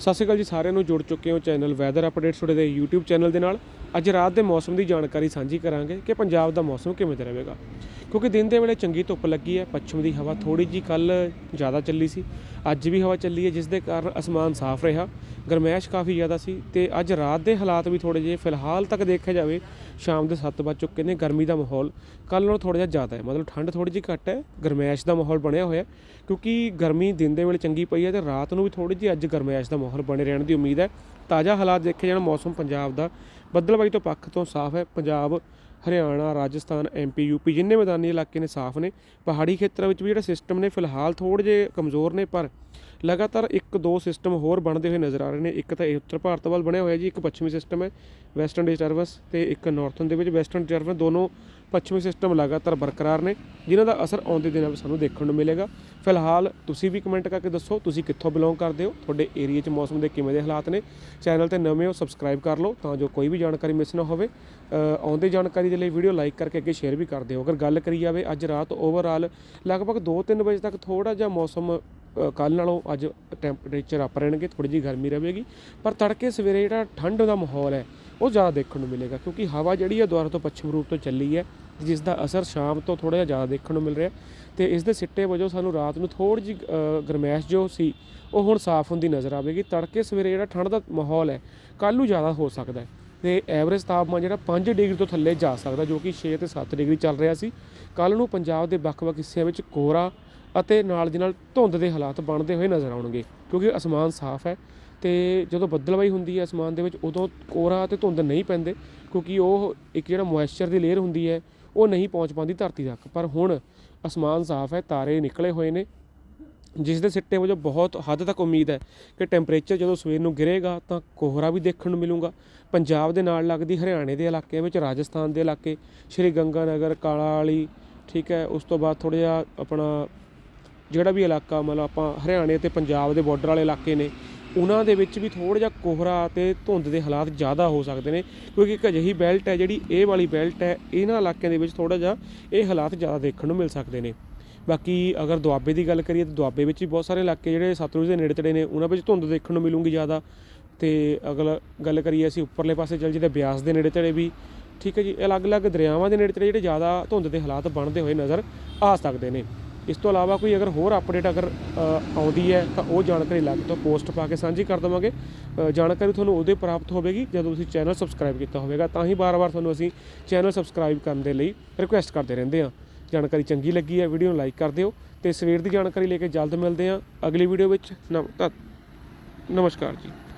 ਸਤਿ ਸ਼੍ਰੀ ਅਕਾਲ ਜੀ, ਸਾਰਿਆਂ ਨੂੰ ਜੁੜ ਚੁੱਕੇ ਹੋ ਚੈਨਲ ਵੈਦਰ ਅਪਡੇਟਸ ਤੁਹਾਡੇ ਦੇ YouTube ਚੈਨਲ ਦੇ ਨਾਲ। ਅੱਜ ਰਾਤ ਦੇ ਮੌਸਮ ਦੀ ਜਾਣਕਾਰੀ ਸਾਂਝੀ ਕਰਾਂਗੇ ਕਿ ਪੰਜਾਬ ਦਾ ਮੌਸਮ ਕਿਵੇਂ ਦਾ ਰਹੇਗਾ। ਕਿਉਂਕਿ ਦਿਨ ਦੇ ਵੇਲੇ ਚੰਗੀ ਧੁੱਪ ਲੱਗੀ ਹੈ, ਪੱਛਮ ਦੀ ਹਵਾ ਥੋੜੀ ਜੀ ਕੱਲ ਜ਼ਿਆਦਾ ਚੱਲੀ ਸੀ, ਅੱਜ ਵੀ ਹਵਾ ਚੱਲੀ ਹੈ, ਜਿਸ ਦੇ ਕਾਰਨ ਅਸਮਾਨ ਸਾਫ਼ ਰਿਹਾ, ਗਰਮੈਸ਼ ਕਾਫੀ ਜ਼ਿਆਦਾ ਸੀ ਤੇ ਅੱਜ ਰਾਤ ਦੇ ਹਾਲਾਤ ਵੀ ਥੋੜੇ ਜਿਹੇ, ਫਿਲਹਾਲ ਤੱਕ ਦੇਖਿਆ ਜਾਵੇ, ਸ਼ਾਮ ਦੇ 7 ਵੱਜ ਚੁੱਕੇ ਨੇ, ਗਰਮੀ ਦਾ ਮਾਹੌਲ ਕੱਲ ਨਾਲੋਂ ਥੋੜਾ ਜਿਹਾ ਜ਼ਿਆਦਾ ਹੈ, ਮਤਲਬ ਠੰਡ ਥੋੜੀ ਜਿਹੀ ਘੱਟ ਹੈ, ਗਰਮੈਸ਼ ਦਾ ਮਾਹੌਲ ਬਣਿਆ ਹੋਇਆ ਕਿਉਂਕਿ ਗਰਮੀ ਦਿਨ ਦੇ ਵੇਲੇ ਚੰਗੀ ਪਈ ਹੈ ਤੇ ਰਾਤ ਨੂੰ ਵੀ ਥੋੜੀ ਜਿਹੀ ਅੱਜ ਗਰਮੈਸ਼ ਦਾ ਮਾਹੌਲ ਬਣੇ ਰਹਿਣ ਦੀ ਉਮੀਦ ਹੈ। ਤਾਜ਼ਾ ਹਾਲਾਤ ਦੇਖੇ ਜਾਣ, ਮੌਸਮ ਪੰਜਾਬ ਦਾ ਬੱਦਲਬਾਈ ਤੋਂ ਪੱਖ ਤੋਂ ਸਾਫ਼ ਹੈ, ਪੰਜਾਬ ਹਰਿਆਣਾ, ਰਾਜਸਥਾਨ ਐਮਪੀ ਯੂਪੀ ਜਿੰਨੇ ਮੈਦਾਨੀ ਇਲਾਕੇ ਨੇ ਸਾਫ਼ ਨੇ, ਪਹਾੜੀ ਖੇਤਰਾਂ ਵਿੱਚ ਵੀ ਜਿਹੜੇ ਸਿਸਟਮ ਨੇ ਫਿਲਹਾਲ ਥੋੜ੍ਹੇ ਜਿਹੇ ਕਮਜ਼ੋਰ ਨੇ, ਪਰ ਲਗਾਤਾਰ ਇੱਕ ਦੋ ਸਿਸਟਮ ਹੋਰ ਬਣਦੇ ਹੋਏ ਨਜ਼ਰ ਆ ਰਹੇ ਨੇ। ਇੱਕ ਤਾਂ ਇਹ ਉੱਤਰ ਭਾਰਤ ਵੱਲ ਬਣਿਆ ਹੋਇਆ ਜੀ, ਇੱਕ ਪੱਛਮੀ ਸਿਸਟਮ ਹੈ ਵੈਸਟਰਨ ਡਿਸਟਰਬੈਂਸ ਤੇ ਇੱਕ ਨਾਰਥਨ ਦੇ ਵਿੱਚ ਵੈਸਟਰਨ ਡਿਸਟਰਬੈਂਸ ਦੋਨੋਂ ਪੱਛਮੀ ਸਿਸਟਮ ਲਗਾਤਾਰ ਬਰਕਰਾਰ ਨੇ, ਜਿਨ੍ਹਾਂ ਦਾ ਅਸਰ ਆਉਂਦੇ ਦਿਨਾਂ ਵਿੱਚ ਸਾਨੂੰ ਦੇਖਣ ਨੂੰ ਮਿਲੇਗਾ। ਫਿਲਹਾਲ ਤੁਸੀਂ ਵੀ ਕਮੈਂਟ ਕਰਕੇ ਦੱਸੋ, ਤੁਸੀਂ ਕਿੱਥੋਂ ਬਿਲੋਂਗ ਕਰਦੇ ਹੋ, ਤੁਹਾਡੇ ਏਰੀਆ 'ਚ ਮੌਸਮ ਦੇ ਕਿਵੇਂ ਦੇ ਹਾਲਾਤ ਨੇ। ਚੈਨਲ ਤੇ ਨਵੇਂ ਹੋ ਸਬਸਕ੍ਰਾਈਬ ਕਰ ਲਓ, ਤਾਂ ਜੋ ਕੋਈ ਵੀ ਜਾਣਕਾਰੀ ਮਿਸ ਨਾ ਹੋਵੇ। ਆਉਂਦੇ ਜਾਣਕਾਰੀ ਦੇ ਲਈ ਵੀਡੀਓ ਲਾਈਕ ਕਰਕੇ ਅੱਗੇ ਸ਼ੇਅਰ ਵੀ ਕਰ ਦਿਓ। ਅਗਰ ਗੱਲ ਕਰੀ ਜਾਵੇ ਅੱਜ ਰਾਤ ਓਵਰਆਲ ਲਗਭਗ 2-3 ਵਜੇ ਤੱਕ ਥੋੜਾ ਜਿਹਾ ਮੌਸਮ ਕੱਲ ਨਾਲੋਂ ਅੱਜ ਟੈਂਪਰੇਚਰ ਅਪ ਰਹਿਣਗੇ ਥੋੜੀ ਜਿਹੀ ਗਰਮੀ ਰਹੇਗੀ। ਪਰ ਤੜਕੇ ਸਵੇਰੇ ਜਿਹੜਾ ਠੰਡ ਦਾ ਮਾਹੌਲ ਹੈ, ਉਹ ਜ਼ਿਆਦਾ ਦੇਖਣ ਨੂੰ ਮਿਲੇਗਾ, ਕਿਉਂਕਿ ਹਵਾ ਜਿਹੜੀ ਹੈ ਦੁਆਰਾ ਤੋਂ ਪੱਛਮ ਰੂਪ ਤੋਂ ਚੱਲੀ ਹੈ। ਜਿਸ ਦਾ ਅਸਰ ਸ਼ਾਮ ਤੋਂ ਥੋੜਾ ਜਿਹਾ ਜ਼ਿਆਦਾ ਦੇਖਣ ਨੂੰ ਮਿਲ ਰਿਹਾ ਤੇ ਇਸ ਦੇ ਸਿੱਟੇ ਵਜੋਂ ਸਾਨੂੰ ਰਾਤ ਨੂੰ ਥੋੜੀ ਜਿਹੀ ਗਰਮੈਸ਼ ਜੋ ਸੀ, ਉਹ ਹੁਣ ਸਾਫ਼ ਹੁੰਦੀ ਨਜ਼ਰ ਆਵੇਗੀ। ਤੜਕੇ ਸਵੇਰੇ ਜਿਹੜਾ ਠੰਡ ਦਾ ਮਾਹੌਲ ਹੈ, ਕੱਲ੍ਹ ਨੂੰ ਜ਼ਿਆਦਾ ਹੋ ਸਕਦਾ ਹੈ। ਤੇ ਐਵਰੇਜ ਤਾਪਮਾਨ ਜਿਹੜਾ 5 ਡਿਗਰੀ ਤੋਂ ਥੱਲੇ ਜਾ ਸਕਦਾ, ਜੋ ਕਿ 6 ਤੇ 7 ਡਿਗਰੀ ਚੱਲ ਰਿਹਾ ਸੀ। ਕੱਲ ਨੂੰ ਪੰਜਾਬ ਦੇ ਵੱਖ-ਵੱਖ ਹਿੱਸਿਆਂ ਵਿੱਚ ਕੋਹਰਾ ਅਤੇ ਨਾਲ ਦੀ ਨਾਲ ਧੁੰਦ ਦੇ ਹਾਲਾਤ ਬਣਦੇ ਹੋਏ ਨਜ਼ਰ ਆਉਣਗੇ, ਕਿਉਂਕਿ ਅਸਮਾਨ ਸਾਫ਼ ਹੈ ਤੇ ਜਦੋਂ ਬੱਦਲਵਾਈ ਹੁੰਦੀ ਹੈ ਅਸਮਾਨ ਦੇ ਵਿੱਚ, ਉਦੋਂ ਕੋਹਰਾ ਤੇ ਧੁੰਦ ਨਹੀਂ ਪੈਂਦੇ, ਕਿਉਂਕਿ ਉਹ ਇੱਕ ਜਿਹੜਾ ਮੋਇਸਚਰ ਦੀ ਲੇਅਰ ਹੁੰਦੀ ਹੈ ਉਹ ਨਹੀਂ ਪਹੁੰਚ ਪਾਉਂਦੀ ਧਰਤੀ ਤੱਕ। ਪਰ ਹੁਣ ਅਸਮਾਨ ਸਾਫ਼ ਹੈ, ਤਾਰੇ ਨਿਕਲੇ ਹੋਏ ਨੇ। ਜਿਸ ਦੇ ਸਿੱਟੇ ਵਜੋਂ ਬਹੁਤ ਹੱਦ ਤੱਕ ਉਮੀਦ ਹੈ ਕਿ ਟੈਂਪਰੇਚਰ ਜਦੋਂ ਸਵੇਰ ਨੂੰ ਗਿਰੇਗਾ ਤਾਂ ਕੋਹਰਾ ਵੀ ਦੇਖਣ ਨੂੰ ਮਿਲੂਗਾ। ਪੰਜਾਬ ਦੇ ਨਾਲ ਲੱਗਦੀ ਹਰਿਆਣੇ ਦੇ ਇਲਾਕੇ ਵਿੱਚ, ਰਾਜਸਥਾਨ ਦੇ ਇਲਾਕੇ, ਸ਼੍ਰੀ ਗੰਗਾ ਨਗਰ ਕਾਲਾ ਵਾਲੀ ਠੀਕ ਹੈ, ਉਸ ਤੋਂ ਬਾਅਦ ਥੋੜ੍ਹਾ ਜਿਹਾ ਆਪਣਾ ਜਿਹੜਾ ਵੀ ਇਲਾਕਾ, ਮਤਲਬ ਆਪਾਂ ਹਰਿਆਣੇ ਤੇ ਪੰਜਾਬ ਦੇ ਬਾਰਡਰ ਵਾਲੇ ਇਲਾਕੇ ਨੇ ਉਹਨਾਂ ਦੇ ਵਿੱਚ ਵੀ ਥੋੜ੍ਹਾ ਜਿਹਾ ਕੋਹਰਾ ਤੇ ਧੁੰਦ ਦੇ ਹਾਲਾਤ ਜ਼ਿਆਦਾ ਹੋ ਸਕਦੇ ਨੇ, ਕਿਉਂਕਿ ਇੱਕ ਅਜਿਹੀ ਬੈਲਟ ਹੈ ਜਿਹੜੀ ਇਹ ਵਾਲੀ ਬੈਲਟ ਹੈ, ਇਹਨਾਂ ਇਲਾਕਿਆਂ ਦੇ ਵਿੱਚ ਥੋੜ੍ਹਾ ਜਿਹਾ ਇਹ ਹਾਲਾਤ ਜ਼ਿਆਦਾ ਦੇਖਣ ਨੂੰ ਮਿਲ ਸਕਦੇ ਨੇ। ਬਾਕੀ ਅਗਰ ਦੁਆਬੇ ਦੀ ਗੱਲ ਕਰੀਏ ਤਾਂ ਦੁਆਬੇ ਵਿੱਚ ਵੀ ਬਹੁਤ ਸਾਰੇ ਇਲਾਕੇ ਜਿਹੜੇ ਸਤਲੁਜ ਦੇ ਨੇੜੇ ਤੇੜੇ ਨੇ, ਉਹਨਾਂ ਵਿੱਚ ਧੁੰਦ ਦੇਖਣ ਨੂੰ ਮਿਲੂਗੀ ਜ਼ਿਆਦਾ। ਤੇ ਅਗਰ ਗੱਲ ਕਰੀਏ ਅਸੀਂ ਉੱਪਰਲੇ ਪਾਸੇ ਚੱਲ ਜਿਹਦੇ ਬਿਆਸ ਦੇ ਨੇੜੇ ਤੇੜੇ ਵੀ, ਠੀਕ ਹੈ ਜੀ, ਅਲੱਗ-ਅਲੱਗ ਦਰਿਆਵਾਂ ਦੇ ਨੇੜੇ ਤੇੜੇ ਜਿਹੜੇ ਜ਼ਿਆਦਾ ਧੁੰਦ ਦੇ ਹਾਲਾਤ ਬਣਦੇ ਹੋਏ ਨਜ਼ਰ ਆ ਸਕਦੇ ਨੇ। ਇਸ ਤੋਂ ਇਲਾਵਾ ਕੋਈ ਅਗਰ ਹੋਰ ਅਪਡੇਟ ਅਗਰ ਆਉਂਦੀ ਹੈ, ਤਾਂ ਉਹ ਜਾਣਕਾਰੀ ਲੱਗ ਤੋਂ ਪੋਸਟ ਪਾ ਕੇ ਸਾਂਝੀ ਕਰ ਦੇਵਾਂਗੇ। ਜਾਣਕਾਰੀ ਤੁਹਾਨੂੰ ਉਹਦੇ ਪ੍ਰਾਪਤ ਹੋਵੇਗੀ, ਜਦੋਂ ਤੁਸੀਂ ਚੈਨਲ ਸਬਸਕ੍ਰਾਈਬ ਕੀਤਾ ਹੋਵੇਗਾ, ਤਾਂ ਹੀ ਬਾਰ-ਬਾਰ ਤੁਹਾਨੂੰ ਅਸੀਂ ਚੈਨਲ ਸਬਸਕ੍ਰਾਈਬ ਕਰਨ ਦੇ ਲਈ ਰਿਕੁਐਸਟ ਕਰਦੇ ਰਹਿੰਦੇ ਹਾਂ। ਜਾਣਕਾਰੀ ਚੰਗੀ ਲੱਗੀ ਹੈ ਵੀਡੀਓ ਨੂੰ ਲਾਈਕ ਕਰ ਦਿਓ ਤੇ ਸਵੇਰ ਦੀ ਜਾਣਕਾਰੀ ਲੈ ਕੇ ਜਲਦ ਮਿਲਦੇ ਹਾਂ ਅਗਲੀ ਵੀਡੀਓ ਵਿੱਚ। ਨਮ- ਨਮਸਕਾਰ ਜੀ।